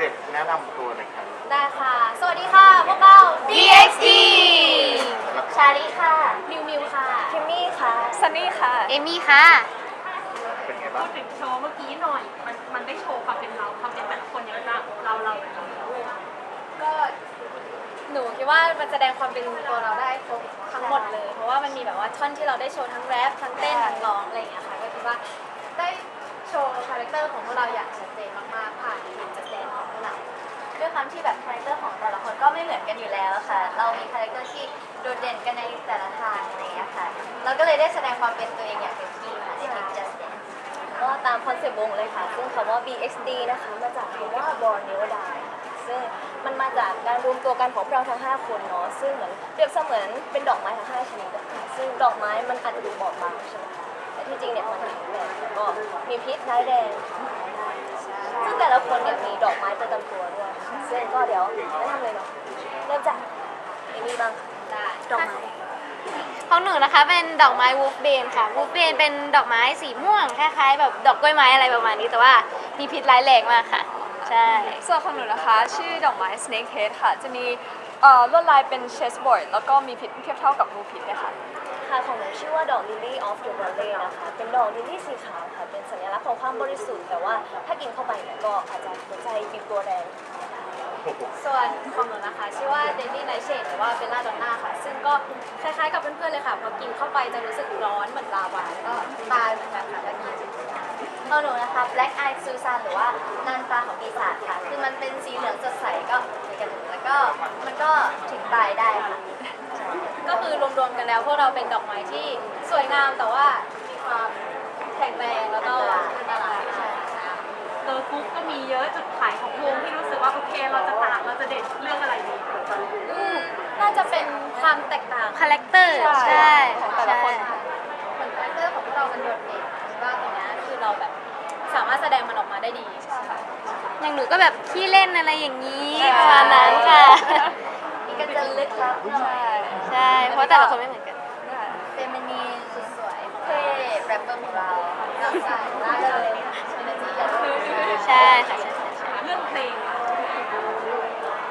เด็กๆ แนะนำตัวหน่อยครับ ได้ค่ะ สวัสดีค่ะ พวกเรา BXD ชาลีค่ะ มิวมิวค่ะ คิมมี่ค่ะ ซันนี่ค่ะ เอมี่ค่ะ เป็นไงพูบ้างดถึงโชว์เมื่อกี้หน่อย มันมันได้โชว์ความเป็นเราความเป็นแต่ละคนยังไงบ้างเราเราเป็นเราก็หนูคิดว่ามันแสดงความเป็นตัวเราได้ครบทั้งหมดเลย เพราะว่ามันมีแบบว่าท่อนที่เราได้โชว์ทั้งแรปทั้งเต้นทั้งร้องอะไรอย่างเงี้ยค่ะ ก็คิดว่าได้โชว์คาแรคเตอร์ของพวกเราอย่างชัดเจ ความที่แบบคาแรคเตอร์ของแต่ละคนก็ไม่เหมือนกันอยู่แล้วค่ะ เรามีคาแรคเตอร์ที่โดดเด่นกันในแต่ละทางอะไรอย่างเงี้ยค่ะ เราก็เลยได้แสดงความเป็นตัวเองอย่างเต็มที่ค่ะในคลิป Just Dance ก็ตามคอนเซปต์วงเลยค่ะ ซึ่งคำว่า BXD นะคะมาจากคำว่า Born Never Die ซึ่งมันมาจากการรวมตัวกันของพวกเราทั้ง 5 คนเนาะ ซึ่งเหมือนเปรียบเสมือนเป็นดอกไม้ทั้ง 5 ชนิดอะคะซึ่งดอกไม้มันอาจจะดูบอบบางใช่ไหมคะ แต่ที่จริงเนี่ยมันแข็งแรงแล้วก็มีพิษร้ายแรงซึ่งแต่ละคนเนี่ยมีดอกไม้ตัว ค่ะซึ่งก็เดี๋ยวแนะนำเลยเนาะเริ่มจากเอมี่บ้างค่ะได้ดอกไม้ของหนูนะคะเป็นดอกไม้วูฟเบนค่ะวูฟเบนเป็นดอกไม้สีม่วงคล้ายๆแบบดอกกล้วยไม้อะไรประมาณนี้แต่ว่ามีพิษร้ายแรงมากค่ะใช่ส่วนของหนูนะคะ ชื่อดอกไม้ snake head ค่ะ จะมีเอ่อลวดลายเป็น chessboard แล้วก็มีพิษเทียบเท่ากับรูพิษเลยค่ะค่ะของหนูชื่อว่าดอก lily of the valley นะคะ เป็นดอกลิลลี่สีขาวค่ะ เป็นสัญลักษณ์ของความบริสุทธิ์ แต่ว่าถ้ากินเข้าไปเนี่ยก็อาจจะหัวใจบีบตัวแรง ส่วนของหนูนะคะ ชื่อว่า Daily Nightshade หรือว่าเบลล่าดอนน่าค่ะ ซึ่งก็คล้ายๆกับเพื่อนๆเลยค่ะ พอกินเข้าไปจะรู้สึกร้อนเหมือนลาวาแล้วก็ตายเหมือนกันค่ะถ้ากินของหนูนะคะ Black Eye Susan หรือว่านันตาของปีศาจค่ะ คือมันเป็นสีเหลืองสดใสก็เหมือนกันแล้วก็มันก็ถึงตายได้ค่ะ ก็คือรวมๆกันแล้วพวกเราเป็นดอกไม้ที่สวยงามแต่ว่ามีความแข็งแรงแล้วก็อันตรายใช่ เออกุ๊กก็มีเยอะจุดขายของวงที่รู้สึกว่าโอเคเราจะต่างเราจะเด่นเรื่องอะไรดีอืมน่าจะเป็นความแตกต่างคาแรคเตอร์ใช่ใช่ของแต่ละคนใช่เหมือนคาแรคเตอร์ของพวกเรามันโดดเด่นว่าตรงเนี้ยคือเราแบบสามารถแสดงมันออกมาได้ดีอย่างหนูก็แบบขี้เล่นอะไรอย่างนี้ประมาณนั้นค่ะมีก็จะลึกลับหน่อยใช่เพราะแต่ละคนไม่เหมือนกันเฟมินีนสุดสวยเท่แรปเปอร์ของเราก็ใส่ได้เลยชนจีอย่างนี้ ใช่ค่ะใช่ใช่ใช่เรื่องเพลงอะ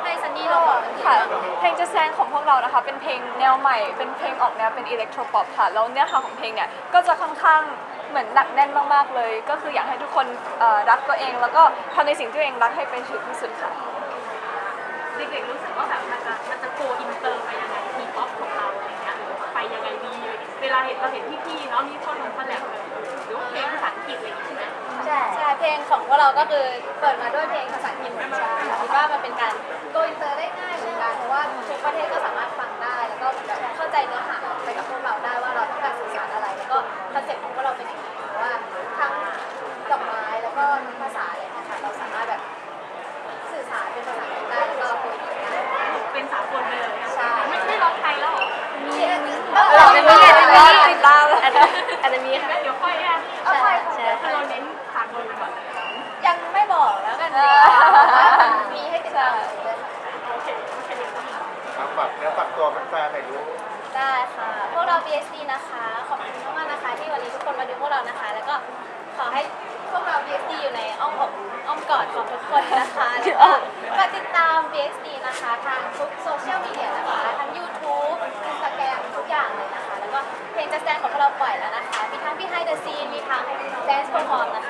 ให้ซันนี่ลองบอกกันทีค่ะว่าเพลงจะแซงของพวกเรานะคะ เป็นเพลงแนวใหม่ เป็นเพลงออกแนวเป็นอิเล็กโทรป๊อปค่ะ แล้วเนื้อหาของเพลงเนี่ย ก็จะค่อนข้างเหมือนหนักแน่นมากๆเลย ก็คืออยากให้ทุกคนเอ่อรักตัวเอง แล้วก็ทำในสิ่งที่ตัวเองรักให้เป็นถึงที่สุดค่ะ เด็กๆรู้สึกว่าแบบมันจะมันจะโกอินเตอร์ไปยังไงทีป๊อปของเรา เวลาเห็นเราเห็นพี่ๆเนาะมีคนลงแถลงเลยหรือว่าเพลงภาษาอังกฤษอะไรอย่างเงี้ยใช่ไหมใช่ ใช่เพลงของพวกเราก็คือเปิดมาด้วย อาจจะมีค่ะเดี๋ยวค่อยแอบเอาไปใช่ คือเราเน้นสากลไปก่อนยังไม่บอกแล้วกันดีกว่าว่ามันมีให้ติดตามเลยค่ะโอเคโอเคครับฝากเนื้อฝากตัวแฟนๆหน่อยลูกได้ค่ะ พวกเรา BSD นะคะ ขอบคุณมากๆนะคะ ที่วันนี้ทุกคนมาดูพวกเรานะคะ แล้วก็ขอให้พวกเรา BSD อยู่ในอ้อมอกอ้อมกอดของทุกคนนะคะแล้วก็ฝากติดตาม BSD นะคะทางทุกโซเชียลมีเดียนะคะ ทั้ง YouTube Instagram ทุกอย่าง เล